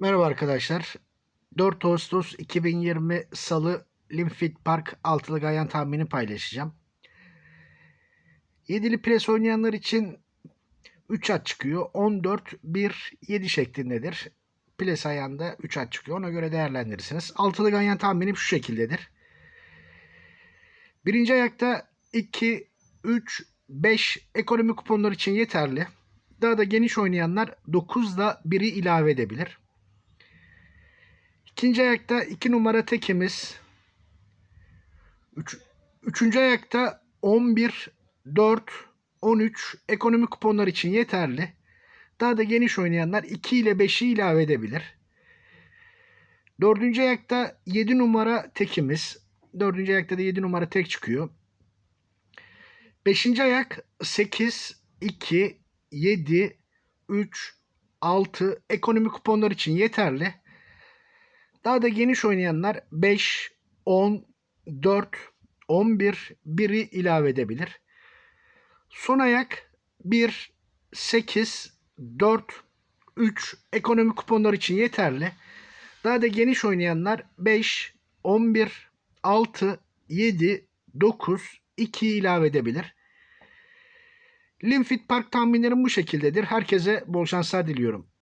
Merhaba arkadaşlar. 4 Ağustos 2020 Salı Limfit Park altılı ganyan tahmini paylaşacağım. Yedili pres oynayanlar için 3 at çıkıyor. 14, 1, 7 şeklindedir. Ples ayağında 3 at çıkıyor. Ona göre değerlendirirsiniz. Altılı ganyan tahminim şu şekildedir. Birinci ayakta 2, 3, 5 ekonomi kuponlar için yeterli. Daha da geniş oynayanlar 9'da 1'i ilave edebilir. İkinci ayakta 2 numara tekimiz. Üç, üçüncü ayakta 11, 4, 13 ekonomi kuponlar için yeterli. Daha da geniş oynayanlar 2 ile 5'i ilave edebilir. Dördüncü ayakta 7 numara tekimiz. Dördüncü ayakta da 7 numara tek çıkıyor. Beşinci ayak 8, 2, 7, 3, 6 ekonomi kuponlar için yeterli. Daha da geniş oynayanlar 5, 10, 4, 11, 1'i ilave edebilir. Son ayak 1, 8, 4, 3 ekonomi kuponlar için yeterli. Daha da geniş oynayanlar 5, 11, 6, 7, 9, 2'yi ilave edebilir. Limfit Park tahminlerim bu şekildedir. Herkese bol şanslar diliyorum.